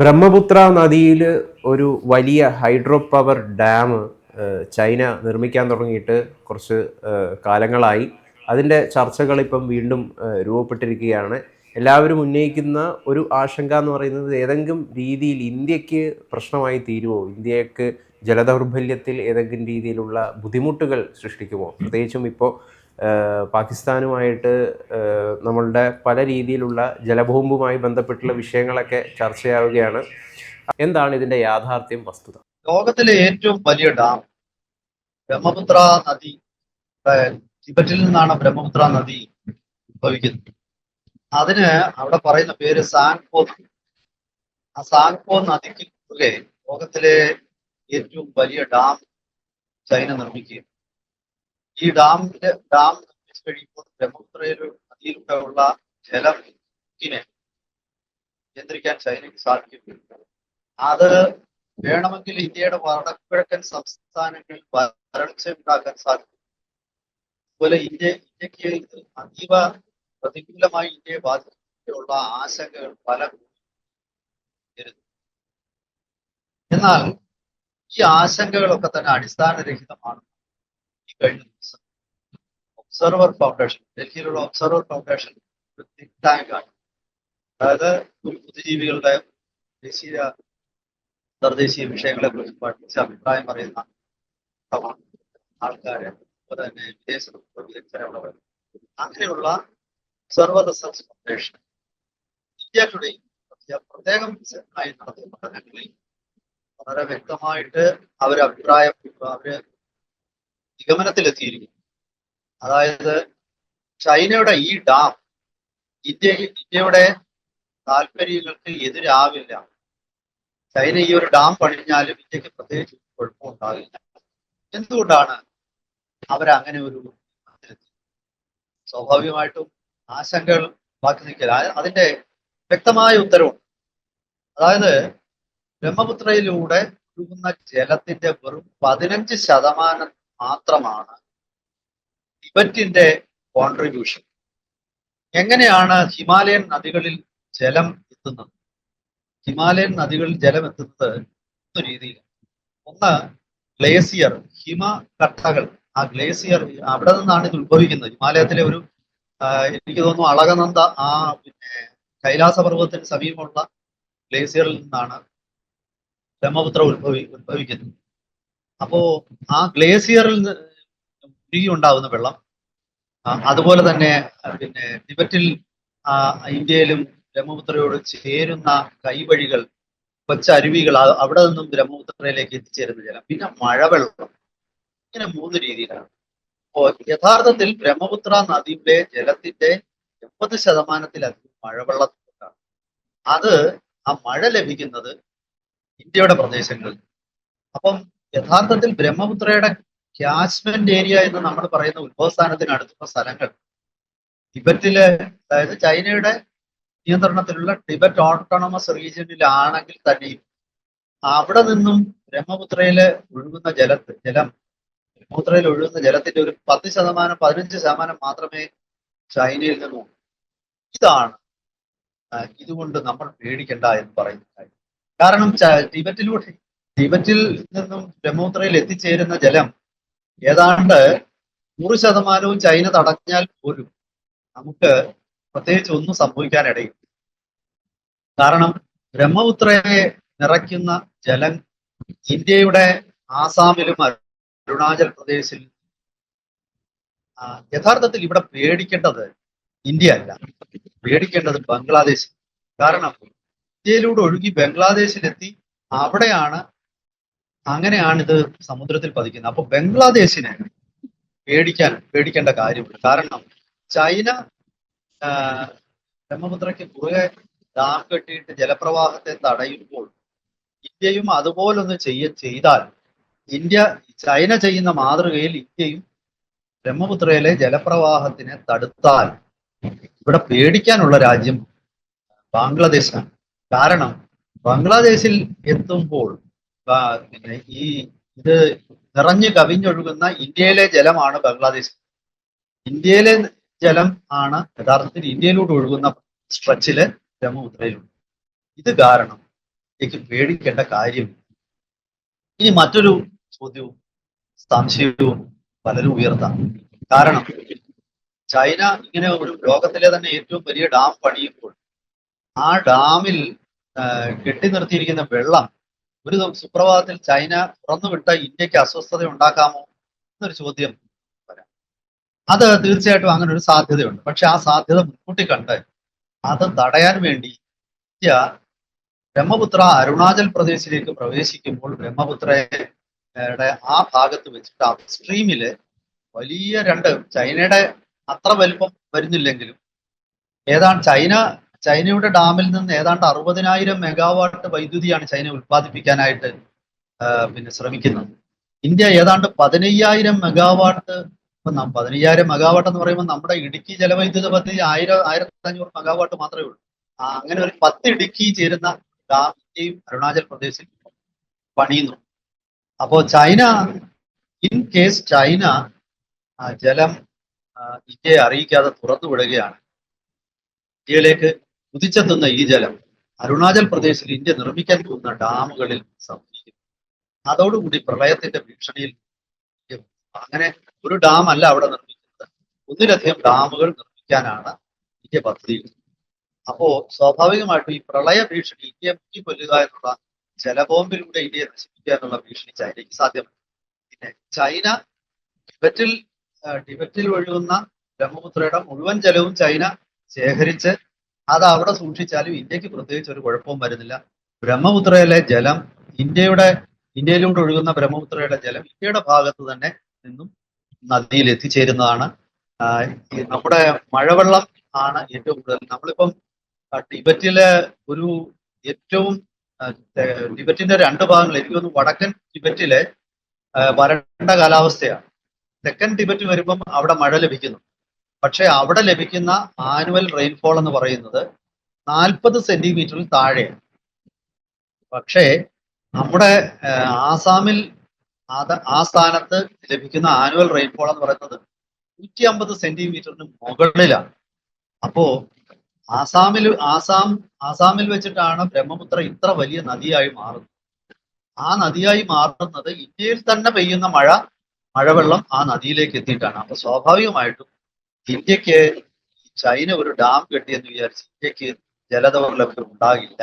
ബ്രഹ്മപുത്ര നദിയിൽ ഒരു വലിയ ഹൈഡ്രോ പവർ ഡാം ചൈന നിർമ്മിക്കാൻ തുടങ്ങിയിട്ട് കുറച്ച് കാലങ്ങളായി. അതിന്റെ ചർച്ചകൾ ഇപ്പം വീണ്ടും രൂപപ്പെട്ടിരിക്കുകയാണ്. എല്ലാവരും ഉന്നയിക്കുന്ന ഒരു ആശങ്ക എന്ന് പറയുന്നത് ഏതെങ്കിലും രീതിയിൽ ഇന്ത്യയ്ക്ക് പ്രശ്നമായി തീരുമോ ഇന്ത്യയ്ക്ക് ജലദൗർബല്യത്തിൽ ഏതെങ്കിലും രീതിയിലുള്ള ബുദ്ധിമുട്ടുകൾ സൃഷ്ടിക്കുമോ? പ്രത്യേകിച്ചും ഇപ്പോൾ പാകിസ്ഥാനുമായിട്ട് നമ്മളുടെ പല രീതിയിലുള്ള ജലബോംബുമായി ബന്ധപ്പെട്ടുള്ള വിഷയങ്ങളൊക്കെ ചർച്ചയാവുകയാണ്. എന്താണ് ഇതിന്റെ യാഥാർത്ഥ്യം വസ്തുത? ലോകത്തിലെ ഏറ്റവും വലിയ ഡാം ബ്രഹ്മപുത്ര നദി ടിബറ്റിൽ നിന്നാണ് ബ്രഹ്മപുത്ര നദി ഉത്ഭവിക്കുന്നത്. അതിന് അവിടെ പറയുന്ന പേര് സാൻപോ ആ സാൻപോ നദിക്ക് കുറുകെ ലോകത്തിലെ ഏറ്റവും വലിയ ഡാം ചൈന നിർമ്മിക്കുകയും ഈ ഡാമിന്റെ ഡാം നിർമ്മിച്ചു കഴിയുമ്പോൾ ബ്രഹ്മപുത്രയൊരു നദിയിലൂടെ ഉള്ള ജലത്തിനെ നിയന്ത്രിക്കാൻ ചൈനയ്ക്ക് സാധിക്കും അത് വേണമെങ്കിൽ ഇന്ത്യയുടെ വടക്കിഴക്കൻ സംസ്ഥാനങ്ങളിൽ വരൾച്ച ഉണ്ടാക്കാൻ സാധിക്കും. അതുപോലെ ഇന്ത്യ ഇന്ത്യയ്ക്ക് അതീവ പ്രതികൂലമായി ഇന്ത്യയെ ബാധിക്കാനുള്ള ആശങ്കകൾ പല എന്നാൽ ഈ ആശങ്കകളൊക്കെ തന്നെ അടിസ്ഥാനരഹിതമാണ്. ഒബ്സർവർ ഫൗണ്ടേഷൻ ഡൽഹിയിലുള്ള ഒബ്സർവർ ഫൗണ്ടേഷൻ ഒരു തിങ്ക് ടാങ്ക് ആണ്. അതായത് ബുദ്ധിജീവികളുടെ ദേശീയ അന്തർദേശീയ വിഷയങ്ങളെ കുറിച്ച് പഠിച്ച് അഭിപ്രായം പറയുന്ന ആൾക്കാരെ അതുപോലെ തന്നെ വിദേശ വിദഗ്ധരുള്ളവർ അങ്ങനെയുള്ള server research foundation India Today പ്രത്യേകം ആയി നടത്തിയ പഠനങ്ങളിൽ വളരെ വ്യക്തമായിട്ട് അവർ അഭിപ്രായം അവർ നിഗമനത്തിലെത്തിയിരിക്കുന്നു. അതായത് ചൈനയുടെ ഈ ഡാം ഇന്ത്യ ഇന്ത്യയുടെ താല്പര്യങ്ങൾക്ക് എതിരാവില്ല. ചൈന ഈ ഒരു ഡാം പണിഞ്ഞാലും ഇന്ത്യയ്ക്ക് പ്രത്യേകിച്ച് കുഴപ്പമുണ്ടാകില്ല എന്തുകൊണ്ടാണ് അവരങ്ങനെ ഒരു? സ്വാഭാവികമായിട്ടും ആശങ്കകൾ ബാക്കി നിൽക്കില്ല. അതിന്റെ വ്യക്തമായ ഉത്തരവും അതായത് ബ്രഹ്മപുത്രയിലൂടെ ഒഴുകുന്ന ജലത്തിന്റെ വെറും പതിനഞ്ച് ശതമാനം മാത്രമാണ് ടിബറ്റിന്റെ കോൺട്രിബ്യൂഷൻ എങ്ങനെയാണ് ഹിമാലയൻ നദികളിൽ ജലം എത്തുന്നത്? ഹിമാലയൻ നദികളിൽ ജലം എത്തുന്നത് രീതിയിൽ ഒന്ന് ഗ്ലേസിയർ ഹിമ കട്ടകൾ ആ ഗ്ലേസിയർ അവിടെ നിന്നാണ് ഇത് ഉത്ഭവിക്കുന്നത്. ഹിമാലയത്തിലെ ഒരു എനിക്ക് തോന്നുന്നു അളകനന്ദ ആ പിന്നെ കൈലാസ പർവതത്തിന് സമീപമുള്ള ഗ്ലേസിയറിൽ നിന്നാണ് ബ്രഹ്മപുത്ര ഉത്ഭവി ഉത്ഭവിക്കുന്നത്. അപ്പോ ആ ഗ്ലേസിയറിൽ ഉരുകി ഉണ്ടാവുന്ന വെള്ളം അതുപോലെ തന്നെ പിന്നെ ടിബറ്റിൽ ഇന്ത്യയിലും ബ്രഹ്മപുത്രയോട് ചേരുന്ന കൈവഴികൾ കൊച്ചരുവികൾ അവിടെ നിന്നും ബ്രഹ്മപുത്രയിലേക്ക് എത്തിച്ചേരുന്ന ജലം പിന്നെ മഴവെള്ളം ഇങ്ങനെ മൂന്ന് രീതിയിലാണ്. അപ്പോ യഥാർത്ഥത്തിൽ ബ്രഹ്മപുത്ര നദിയുടെ ജലത്തിന്റെ എൺപത് ശതമാനത്തിലധികം മഴവെള്ളത്തിലാണ്. അത് ആ മഴ ലഭിക്കുന്നത് ഇന്ത്യയുടെ പ്രദേശങ്ങളിൽ. അപ്പം യഥാർത്ഥത്തിൽ ബ്രഹ്മപുത്രയുടെ ക്യാച്ച്മെന്റ് ഏരിയ എന്ന് നമ്മൾ പറയുന്ന ഉത്ഭവസ്ഥാനത്തിന് അടുത്തുള്ള സ്ഥലങ്ങൾ. ടിബറ്റിലെ അതായത് ചൈനയുടെ നിയന്ത്രണത്തിലുള്ള ടിബറ്റ് ഓട്ടോണമസ് റീജിയനിലാണെങ്കിൽ തന്നെയും അവിടെ നിന്നും ബ്രഹ്മപുത്രയിൽ ഒഴുകുന്ന ജലത്ത് ജലം ബ്രഹ്മപുത്രയിൽ ഒഴുകുന്ന ജലത്തിന്റെ ഒരു പത്ത് ശതമാനം പതിനഞ്ച് ശതമാനം മാത്രമേ ചൈനയിൽ നിന്നും ഇതാണ് ഇതുകൊണ്ട് നമ്മൾ പേടിക്കണ്ട എന്ന് പറയുന്ന കാര്യം. കാരണം ടിബറ്റിലൂടെ ടിബറ്റിൽ നിന്നും ബ്രഹ്മപുത്രയിൽ എത്തിച്ചേരുന്ന ജലം ഏതാണ്ട് നൂറ് ശതമാനവും ചൈന തടഞ്ഞാൽ പോലും നമുക്ക് പ്രത്യേകിച്ച് ഒന്നും സംഭവിക്കാനിടയില്ല. കാരണം ബ്രഹ്മപുത്രയെ നിറയ്ക്കുന്ന ജലം ഇന്ത്യയുടെ ആസാമിലും അരുണാചൽ പ്രദേശിൽ യഥാർത്ഥത്തിൽ ഇവിടെ പേടിക്കേണ്ടത് ഇന്ത്യ അല്ല. പേടിക്കേണ്ടത് ബംഗ്ലാദേശ് കാരണം ഇന്ത്യയിലൂടെ ഒഴുകി ബംഗ്ലാദേശിലെത്തി അവിടെയാണ് അങ്ങനെയാണ് ഇത് സമുദ്രത്തിൽ പതിക്കുന്നത്. അപ്പൊ ബംഗ്ലാദേശിനെ പേടിക്കാൻ പേടിക്കേണ്ട കാര്യമില്ല കാരണം ചൈന ബ്രഹ്മപുത്രയ്ക്ക് കുറുകെ ഡാം കെട്ടിയിട്ട് ജലപ്രവാഹത്തെ തടയുമ്പോൾ ഇന്ത്യയും അതുപോലൊന്ന് ചെയ്യ ചെയ്താൽ ഇന്ത്യ ചൈന ചെയ്യുന്ന മാതൃകയിൽ ഇന്ത്യയും ബ്രഹ്മപുത്രയിലെ ജലപ്രവാഹത്തിനെ തടുത്താൽ ഇവിടെ പേടിക്കാനുള്ള രാജ്യം ബംഗ്ലാദേശാണ്. കാരണം ബംഗ്ലാദേശിൽ എത്തുമ്പോൾ പിന്നെ ഈ ഇത് നിറഞ്ഞു കവിഞ്ഞൊഴുകുന്ന ഇന്ത്യയിലെ ജലമാണ് ബംഗ്ലാദേശ്. ഇന്ത്യയിലെ ജലം ആണ് യഥാർത്ഥത്തിൽ ഇന്ത്യയിലൂടെ ഒഴുകുന്ന സ്ട്രെച്ചിൽ ബ്രഹ്മപുത്രയിലുണ്ട്. ഇത് കാരണം എനിക്ക് പേടിക്കേണ്ട കാര്യം ഇനി മറ്റൊരു ചോദ്യവും സംശയവും പലരും ഉയർത്താം. കാരണം ചൈന ഇങ്ങനെ ഒരു ലോകത്തിലെ തന്നെ ഏറ്റവും വലിയ ഡാം പണിയുമ്പോൾ ആ ഡാമിൽ കെട്ടി നിർത്തിയിരിക്കുന്ന വെള്ളം ഒരു സുപ്രഭാതത്തിൽ ചൈന തുറന്നുവിട്ട ഇന്ത്യയ്ക്ക് അസ്വസ്ഥത ഉണ്ടാക്കാമോ എന്നൊരു ചോദ്യം വരാം. അത് തീർച്ചയായിട്ടും അങ്ങനെ ഒരു സാധ്യതയുണ്ട്. പക്ഷെ ആ സാധ്യത മുൻകൂട്ടി കണ്ട് അത് തടയാൻ വേണ്ടി ഇന്ത്യ ബ്രഹ്മപുത്ര അരുണാചൽ പ്രദേശിലേക്ക് പ്രവേശിക്കുമ്പോൾ ബ്രഹ്മപുത്രയുടെ ആ ഭാഗത്ത് വെച്ചിട്ട് അപ്സ്ട്രീമിൽ വലിയ രണ്ട് ചൈനയുടെ അത്ര വലിപ്പം വരുന്നില്ലെങ്കിലും ഏതാണ്ട് ചൈന ചൈനയുടെ ഡാമിൽ നിന്ന് ഏതാണ്ട് അറുപതിനായിരം മെഗാവാട്ട് വൈദ്യുതിയാണ് ചൈന ഉൽപ്പാദിപ്പിക്കാനായിട്ട് പിന്നെ ശ്രമിക്കുന്നത്. ഇന്ത്യ ഏതാണ്ട് പതിനയ്യായിരം മെഗാവാട്ട് ഇപ്പൊ പതിനയ്യായിരം മെഗാവാട്ട് എന്ന് പറയുമ്പോൾ നമ്മുടെ ഇടുക്കി ജലവൈദ്യുത പദ്ധതി ആയിരം ആയിരത്തി അഞ്ഞൂറ് മെഗാവാട്ട് മാത്രമേ ഉള്ളൂ. അങ്ങനെ ഒരു പത്ത് ഇടുക്കി ചേരുന്ന ഡാം ഇന്ത്യയും അരുണാചൽ പ്രദേശിൽ പണിയുന്നു. അപ്പോ ചൈന ഇൻ കേസ് ചൈന ജലം ഇന്ത്യയെ അറിയിക്കാതെ തുറന്നു വിടുകയാണ് ഇന്ത്യയിലേക്ക് കുതിച്ചെത്തുന്ന ഈ ജലം അരുണാചൽ പ്രദേശിൽ ഇന്ത്യ നിർമ്മിക്കാൻ പോകുന്ന ഡാമുകളിൽ സംഭവിക്കും അതോടുകൂടി പ്രളയത്തിന്റെ ഭീഷണിയിൽ അങ്ങനെ ഒരു ഡാം അല്ല അവിടെ നിർമ്മിക്കുന്നത്. ഒന്നിലധികം ഡാമുകൾ നിർമ്മിക്കാനാണ് ഇന്ത്യ പദ്ധതി അപ്പോ സ്വാഭാവികമായിട്ടും ഈ പ്രളയ ഭീഷണി ഇന്ത്യയെ മുക്കി കൊല്ലുക എന്നുള്ള ജലബോംബിലൂടെ ഇന്ത്യയെ നശിപ്പിക്കുക എന്നുള്ള ഭീഷണി ചൈനയ്ക്ക് സാധ്യമല്ല. പിന്നെ ചൈന ടിബറ്റിൽ ടിബറ്റിൽ ഒഴുകുന്ന ബ്രഹ്മപുത്രയുടെ മുഴുവൻ ജലവും ചൈന ശേഖരിച്ച് അത് അവിടെ സൂക്ഷിച്ചാലും ഇന്ത്യയ്ക്ക് പ്രത്യേകിച്ച് ഒരു കുഴപ്പവും വരുന്നില്ല. ബ്രഹ്മപുത്രയിലെ ജലം ഇന്ത്യയുടെ ഇന്ത്യയിലൂടെ ഒഴുകുന്ന ബ്രഹ്മപുത്രയുടെ ജലം ഇന്ത്യയുടെ ഭാഗത്ത് തന്നെ നിന്നും നദിയിൽ എത്തിച്ചേരുന്നതാണ്. നമ്മുടെ മഴവെള്ളം ആണ് ഏറ്റവും കൂടുതൽ. നമ്മളിപ്പം ടിബറ്റിലെ ഒരു ഏറ്റവും ടിബറ്റിന്റെ രണ്ട് ഭാഗങ്ങൾ എനിക്ക് തോന്നുന്നു വടക്കൻ ടിബറ്റിലെ വരണ്ട കാലാവസ്ഥയാണ്. തെക്കൻ ടിബറ്റ് വരുമ്പം അവിടെ മഴ ലഭിക്കുന്നു. പക്ഷെ അവിടെ ലഭിക്കുന്ന ആനുവൽ റെയിൻഫോൾ എന്ന് പറയുന്നത് നാൽപ്പത് സെന്റിമീറ്ററിൽ താഴെയാണ്. പക്ഷേ നമ്മുടെ ആസാമിൽ ആ സ്ഥാനത്ത് ലഭിക്കുന്ന ആനുവൽ റെയിൻഫോൾ എന്ന് പറയുന്നത് നൂറ്റി അമ്പത് സെന്റിമീറ്ററിന് മുകളിലാണ്. അപ്പോ ആസാമിൽ ആസാം ആസാമിൽ വെച്ചിട്ടാണ് ബ്രഹ്മപുത്ര ഇത്ര വലിയ നദിയായി മാറുന്നത്. ആ നദിയായി മാറുന്നത് ഇന്ത്യയിൽ തന്നെ പെയ്യുന്ന മഴ മഴവെള്ളം ആ നദിയിലേക്ക് എത്തിയിട്ടാണ്. അപ്പൊ സ്വാഭാവികമായിട്ടും ഇന്ത്യയ്ക്ക് ചൈന ഒരു ഡാം കെട്ടിയെന്ന് വിചാരിച്ച് ഇന്ത്യയ്ക്ക് ജലദൗർലഭ്യം ഉണ്ടാകില്ല.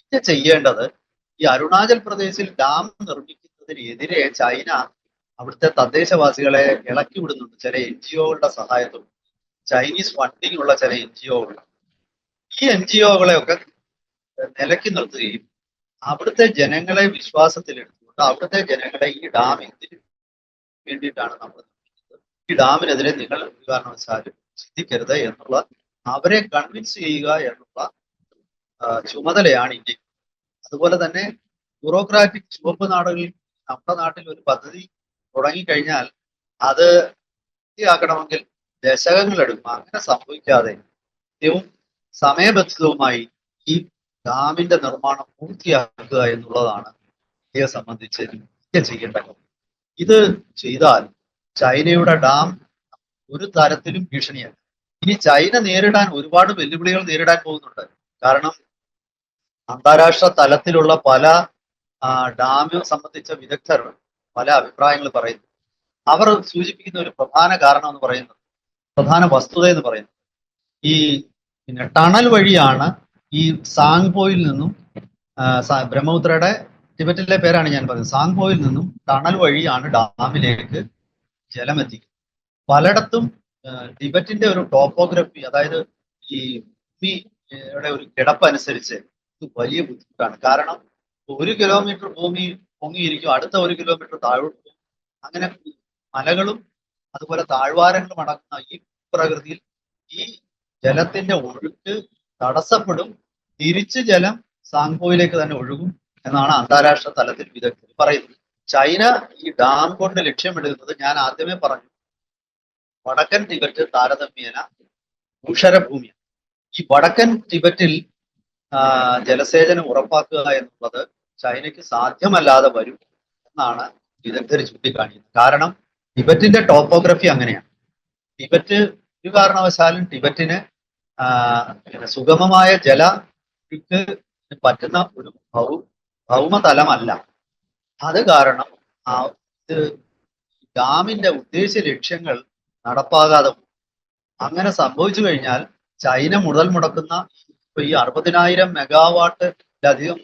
ഇന്ത്യ ചെയ്യേണ്ടത് ഈ അരുണാചൽ പ്രദേശിൽ ഡാം നിർമ്മിക്കുന്നതിനെതിരെ ചൈന അവിടുത്തെ തദ്ദേശവാസികളെ ഇളക്കി വിടുന്നുണ്ട്. ചില എൻ ജി ഒകളുടെ സഹായത്തോടെ. ചൈനീസ് ഫണ്ടിങ് ഉള്ള ചില എൻ ജി ഒകൾ ഈ എൻ ജി ഒകളെയൊക്കെ നിലക്കി നിർത്തുകയും അവിടുത്തെ ജനങ്ങളെ വിശ്വാസത്തിലെടുത്തുകൊണ്ട് അവിടുത്തെ ജനങ്ങളെ ഈ ഡാം എന്തിനു വേണ്ടിയിട്ടാണ് നമ്മൾ ഈ ഡാമിനെതിരെ നിങ്ങൾ ഒരു കാരണവശാലും ചിന്തിക്കരുത് എന്നുള്ള അവരെ കൺവിൻസ് ചെയ്യുക എന്നുള്ള ചുമതലയാണ് ഇന്ത്യ. അതുപോലെ തന്നെ ബ്യൂറോക്രാറ്റിക് ചുവപ്പ് നാടുകളിൽ നമ്മുടെ നാട്ടിൽ ഒരു പദ്ധതി തുടങ്ങിക്കഴിഞ്ഞാൽ അത് വൃത്തിയാക്കണമെങ്കിൽ ദശകങ്ങൾ എടുക്കും. അങ്ങനെ സംഭവിക്കാതെ ഏറ്റവും സമയബന്ധിതവുമായി ഈ ഡാമിന്റെ നിർമ്മാണം പൂർത്തിയാക്കുക എന്നുള്ളതാണ് ഇന്ത്യയെ സംബന്ധിച്ച് ഇന്ത്യ ചെയ്യേണ്ട ഇത് ചെയ്താൽ ചൈനയുടെ ഡാം ഒരു തരത്തിലും ഭീഷണിയല്ല. ഇനി ചൈന നേരിടാൻ ഒരുപാട് വെല്ലുവിളികൾ നേരിടാൻ പോകുന്നുണ്ട്. കാരണം അന്താരാഷ്ട്ര തലത്തിലുള്ള പല ഡാം സംബന്ധിച്ച വിദഗ്ധർ പല അഭിപ്രായങ്ങൾ പറയുന്നു. അവർ സൂചിപ്പിക്കുന്ന ഒരു പ്രധാന കാരണം എന്ന് പറയുന്നത് പ്രധാന വസ്തുത എന്ന് പറയുന്നത് ഈ പിന്നെ ടണൽ വഴിയാണ് ഈ സാങ്പോയിൽ നിന്നും ബ്രഹ്മപുത്രയുടെ ടിബറ്റിലെ പേരാണ് ഞാൻ പറയുന്നത് സാങ്പോയിൽ നിന്നും ടണൽ വഴിയാണ് ഡാമിലേക്ക് ജലം എത്തിക്കും പലയിടത്തും ടിബറ്റിന്റെ ഒരു ടോപ്പോഗ്രഫി അതായത് ഈ ഭൂമിയുടെ ഒരു കിടപ്പ് അനുസരിച്ച് ഇത് വലിയ ബുദ്ധിമുട്ടാണ്. കാരണം ഒരു കിലോമീറ്റർ ഭൂമി പൊങ്ങിയിരിക്കും അടുത്ത ഒരു കിലോമീറ്റർ താഴോട്ട് പോകും. അങ്ങനെ മലകളും അതുപോലെ താഴ്വാരങ്ങളും അടക്കുന്ന ഈ പ്രകൃതിയിൽ ഈ ജലത്തിന്റെ ഒഴുക്ക് തടസ്സപ്പെടും. തിരിച്ച് ജലം സാങ്കോയിലേക്ക് തന്നെ ഒഴുകും എന്നാണ് അന്താരാഷ്ട്ര തലത്തിൽ വിദഗ്ധർ പറയുന്നത്. ചൈന ഈ ഡാം കൊണ്ട് ലക്ഷ്യമിടുന്നത് ഞാൻ ആദ്യമേ പറഞ്ഞു. വടക്കൻ ടിബറ്റ് താരതമ്യേന ഭൂഷരഭൂമിയാണ്. ഈ വടക്കൻ ടിബറ്റിൽ ജലസേചനം ഉറപ്പാക്കുക എന്നുള്ളത് ചൈനയ്ക്ക് സാധ്യമല്ലാതെ വരും എന്നാണ് വിദഗ്ധർ ചൂണ്ടിക്കാണിക്കുന്നത്. കാരണം ടിബറ്റിന്റെ ടോപ്പോഗ്രഫി അങ്ങനെയാണ്. ടിബറ്റ് ഒരു കാരണവശാലും ടിബറ്റിന് സുഗമമായ ജല പറ്റുന്ന ഒരു ഭൗമതലമല്ല. അത് കാരണം ആ ഇത് ഡാമിന്റെ ഉദ്ദേശ ലക്ഷ്യങ്ങൾ നടപ്പാകാതെ അങ്ങനെ സംഭവിച്ചു കഴിഞ്ഞാൽ ചൈന മുതൽ മുടക്കുന്ന ഇപ്പൊ ഈ അറുപതിനായിരം മെഗാവാട്ടിലധികം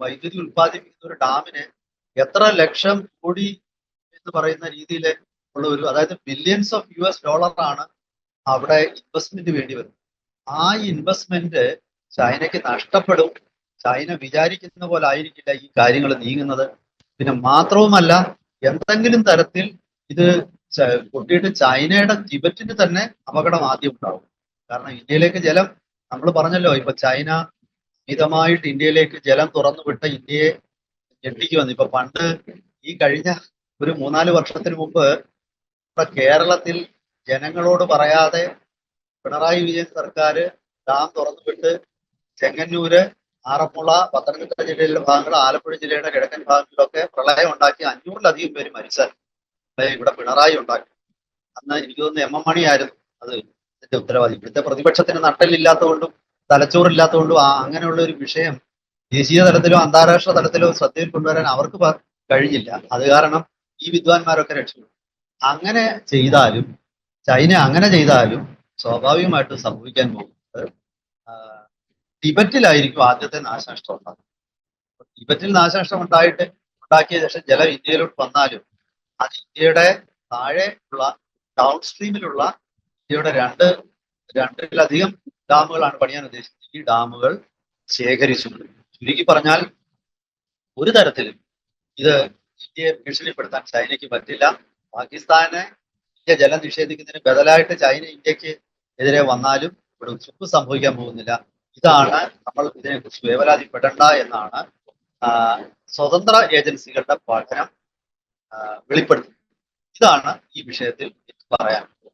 വൈദ്യുതി ഉത്പാദിപ്പിക്കുന്ന ഒരു ഡാമിന് എത്ര ലക്ഷം കോടി എന്ന് പറയുന്ന രീതിയിൽ ഉള്ള ഒരു അതായത് ബില്യൺസ് ഓഫ് യു എസ് ഡോളറാണ് അവിടെ ഇൻവെസ്റ്റ്മെന്റ് വേണ്ടി വരുന്നത്. ആ ഇൻവെസ്റ്റ്മെന്റ് ചൈനയ്ക്ക് നഷ്ടപ്പെടും. ചൈന വിചാരിക്കുന്ന പോലെ ആയിരിക്കില്ല ഈ കാര്യങ്ങൾ നീങ്ങുന്നത്. പിന്നെ മാത്രവുമല്ല എന്തെങ്കിലും തരത്തിൽ ഇത് പൊട്ടിയിട്ട് ചൈനയുടെ ടിബറ്റിന് തന്നെ അപകടം ആദ്യം ഉണ്ടാവും. കാരണം ഇന്ത്യയിലേക്ക് ജലം നമ്മൾ പറഞ്ഞല്ലോ ഇപ്പൊ ചൈന മിതമായിട്ട് ഇന്ത്യയിലേക്ക് ജലം തുറന്നു വിട്ട ഇന്ത്യയെ ഞെട്ടിക്കു വന്നു ഇപ്പൊ പണ്ട് ഈ കഴിഞ്ഞ ഒരു മൂന്നാൽ വർഷത്തിന് മുമ്പ് നമ്മുടെ കേരളത്തിൽ ജനങ്ങളോട് പറയാതെ പിണറായി വിജയൻ സർക്കാർ ഡാം തുറന്നു വിട്ട് ചെങ്ങന്നൂര് ആറന്മുള പത്തനംതിട്ട ജില്ലയിലെ ഭാഗങ്ങൾ ആലപ്പുഴ ജില്ലയുടെ കിഴക്കൻ ഭാഗങ്ങളിലൊക്കെ പ്രളയം ഉണ്ടാക്കി അഞ്ഞൂറിലധികം പേര് മരിച്ചാൽ ഇവിടെ പിണറായി ഉണ്ടാക്കി. അന്ന് എനിക്ക് തോന്നുന്നു എം എം മണിയായിരുന്നു അത് ഇതിന്റെ ഉത്തരവാദി ഇവിടുത്തെ പ്രതിപക്ഷത്തിന് നട്ടലില്ലാത്തതുകൊണ്ടും തലച്ചോറില്ലാത്തതുകൊണ്ടും ആ അങ്ങനെയുള്ള ഒരു വിഷയം ദേശീയ തലത്തിലോ അന്താരാഷ്ട്ര തലത്തിലോ ശ്രദ്ധയിൽ കൊണ്ടുവരാൻ അവർക്ക് കഴിഞ്ഞില്ല. അത് കാരണം ഈ വിദ്വാൻമാരൊക്കെ രക്ഷപ്പെട്ടു. അങ്ങനെ ചെയ്താലും ചൈന അങ്ങനെ ചെയ്താലും സ്വാഭാവികമായിട്ടും സംഭവിക്കാൻ ആ, ടിബറ്റിലായിരിക്കും ആദ്യത്തെ നാശനഷ്ടം ഉണ്ടാകുന്നത് ടിബറ്റിൽ നാശനഷ്ടം ഉണ്ടായിട്ട് ഉണ്ടാക്കിയ ശേഷം ജലം ഇന്ത്യയിലോട്ട് വന്നാലും അത് ഇന്ത്യയുടെ താഴെ ഉള്ള ഡൗൺ സ്ട്രീമിലുള്ള ഇന്ത്യയുടെ രണ്ട് രണ്ടിലധികം ഡാമുകളാണ് പണിയാൻ ഉദ്ദേശിച്ചത് ഈ ഡാമുകൾ ശേഖരിച്ചു. ചുരുക്കി പറഞ്ഞാൽ ഒരു തരത്തിലും ഇത് ഇന്ത്യയെ ഭീഷണിപ്പെടുത്താൻ ചൈനയ്ക്ക് പറ്റില്ല. പാകിസ്ഥാനെ ഇന്ത്യ ജലം നിഷേധിക്കുന്നതിന് ബദലായിട്ട് ചൈന ഇന്ത്യയ്ക്ക് എതിരെ വന്നാലും ഇവിടെ ചുപ്പ് സംഭവിക്കാൻ പോകുന്നില്ല. ഇതാണ് നമ്മൾ ഇതിനെക്കുറിച്ച് വേവലാതിപ്പെടേണ്ട എന്നാണ് സ്വതന്ത്ര ഏജൻസികളുടെ പഠനം വെളിപ്പെടുത്തുന്നത്. ഇതാണ് ഈ വിഷയത്തിൽ പറയാനുള്ളത്.